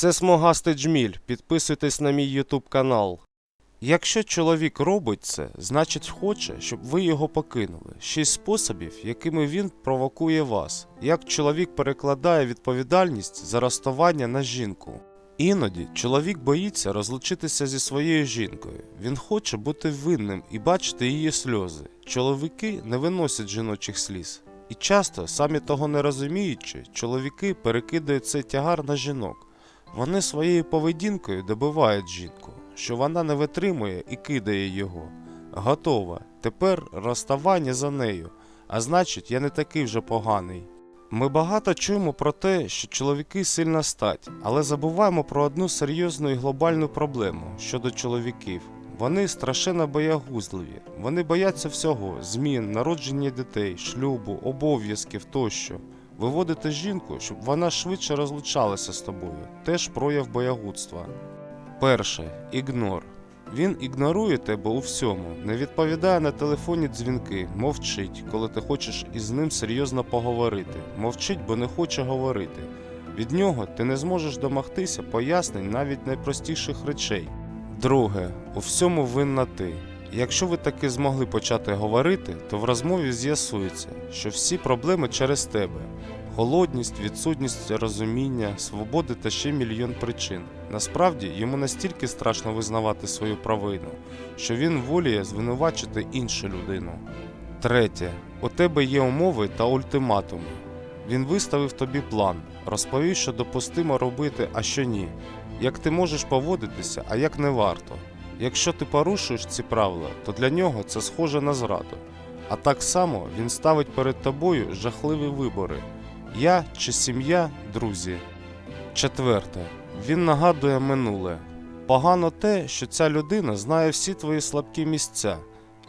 Це смугастий джміль. Підписуйтесь на мій ютуб канал. Якщо чоловік робить це, значить хоче, щоб ви його покинули. Шість способів, якими він провокує вас. Як чоловік перекладає відповідальність за розставання на жінку. Іноді чоловік боїться розлучитися зі своєю жінкою. Він хоче бути винним і бачити її сльози. Чоловіки не виносять жіночих сліз. І часто, самі того не розуміючи, чоловіки перекидають цей тягар на жінок. Вони своєю поведінкою добивають жінку, що вона не витримує і кидає його. Готова. Тепер розставання за нею, а значить, я не такий вже поганий. Ми багато чуємо про те, що чоловіки сильна стать, але забуваємо про одну серйозну і глобальну проблему щодо чоловіків. Вони страшенно боягузливі. Вони бояться всього: змін, народження дітей, шлюбу, обов'язків тощо. Виводити жінку, щоб вона швидше розлучалася з тобою, теж прояв боягудства. Перше ігнор. Він ігнорує тебе у всьому, не відповідає на телефонні дзвінки, мовчить, коли ти хочеш із ним серйозно поговорити. Мовчить, бо не хоче говорити. Від нього ти не зможеш домогтися пояснень навіть найпростіших речей. Друге, у всьому винна ти. Якщо ви таки змогли почати говорити, то в розмові з'ясується, що всі проблеми через тебе. Холодність, відсутність розуміння, свободи та ще мільйон причин. Насправді йому настільки страшно визнавати свою провину, що він воліє звинувачити іншу людину. Третє. У тебе є умови та ультиматуми. Він виставив тобі план, розповів, що допустимо робити, а що ні. Як ти можеш поводитися, а як не варто. Якщо ти порушуєш ці правила, то для нього це схоже на зраду. А так само він ставить перед тобою жахливі вибори: я чи сім'я, друзі. Четверте. Він нагадує минуле. Погано те, що ця людина знає всі твої слабкі місця,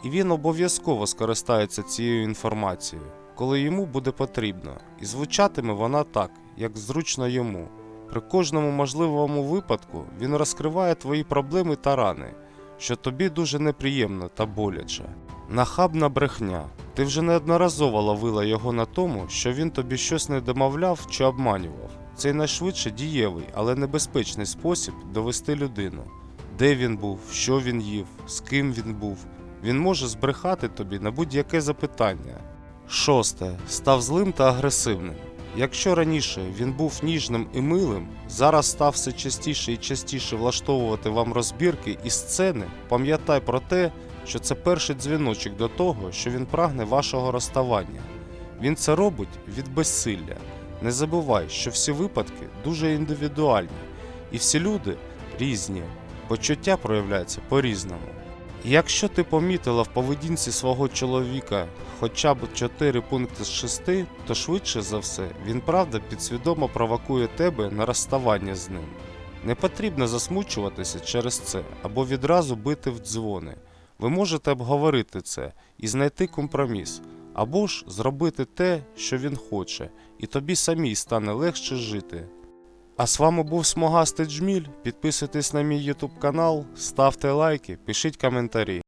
і він обов'язково скористається цією інформацією, коли йому буде потрібно, і звучатиме вона так, як зручно йому. При кожному можливому випадку він розкриває твої проблеми та рани, що тобі дуже неприємно та боляче. Нахабна брехня. Ти вже неодноразово ловила його на тому, що він тобі щось не домовляв чи обманював. Це найшвидше дієвий, але небезпечний спосіб довести людину. Де він був, що він їв, з ким він був. Він може збрехати тобі на будь-яке запитання. Шосте. Став злим та агресивним. Якщо раніше він був ніжним і милим, зараз став все частіше і частіше влаштовувати вам розбірки і сцени, пам'ятай про те, що це перший дзвіночок до того, що він прагне вашого розставання. Він це робить від безсилля. Не забувай, що всі випадки дуже індивідуальні, і всі люди різні, почуття проявляються по-різному. Якщо ти помітила в поведінці свого чоловіка хоча б 4 пункти з 6, то швидше за все він правда підсвідомо провокує тебе на розставання з ним. Не потрібно засмучуватися через це або відразу бити в дзвони. Ви можете обговорити це і знайти компроміс, або ж зробити те, що він хоче, і тобі самій стане легше жити. А з вами був Смогастий Джміль. Підписуйтесь на мій YouTube канал, ставте лайки, пишіть коментарі.